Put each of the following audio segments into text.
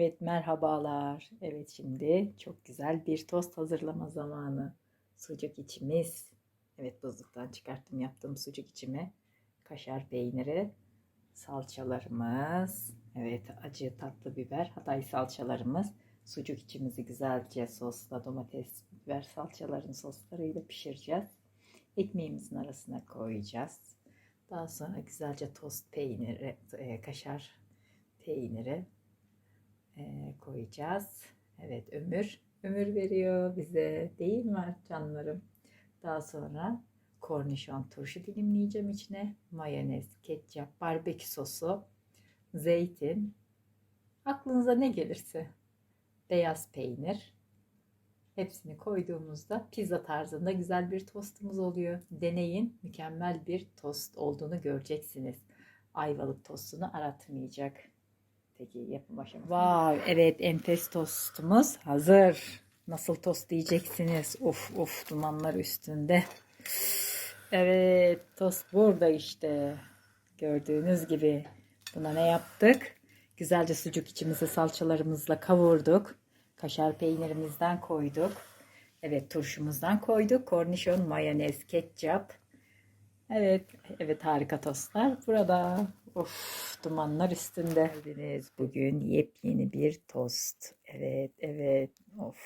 Evet merhabalar. Evet şimdi çok güzel bir tost hazırlama zamanı. Sucuk içimiz. Evet buzluktan çıkarttım yaptığım sucuk içimi. Kaşar peyniri, salçalarımız. Evet acı tatlı biber, Hatay salçalarımız. Sucuk içimizi güzelce sosla domates, biber salçaların soslarıyla pişireceğiz. Ekmeğimizin arasına koyacağız. Daha sonra güzelce tost peyniri, e, kaşar peyniri e, koyacağız. Evet ömür, ömür veriyor bize değil mi canlarım? Daha sonra kornişon turşu dilimleyeceğim içine. Mayonez, ketçap, barbekü sosu, zeytin. Aklınıza ne gelirse. Beyaz peynir. Hepsini koyduğumuzda pizza tarzında güzel bir tostumuz oluyor. Deneyin. Mükemmel bir tost olduğunu göreceksiniz. Ayvalık tostunu aratmayacak. Peki yapım aşaması. Wow, evet enfes tostumuz hazır. Nasıl tost diyeceksiniz? Of of dumanlar üstünde. Evet tost burada işte. Gördüğünüz gibi buna ne yaptık? Güzelce sucuk içimizi salçalarımızla kavurduk. Kaşar peynirimizden koyduk. Evet turşumuzdan koyduk. Kornişon, mayonez, ketçap. Evet, evet harika tostlar burada. Of, dumanlar üstünde. Geldiniz bugün yepyeni bir tost. Evet, evet. Of.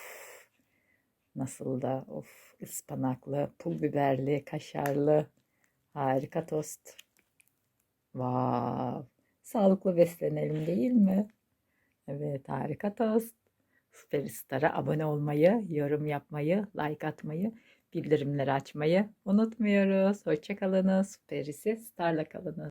Nasıl da of ıspanaklı, pul biberli, kaşarlı. Harika tost. Vav. Sağlıklı beslenelim değil mi? Evet, harika tost. Süperstar'a abone olmayı, yorum yapmayı, like atmayı, bildirimleri açmayı unutmuyoruz. Hoşçakalınız. Perisi Star'la kalınız.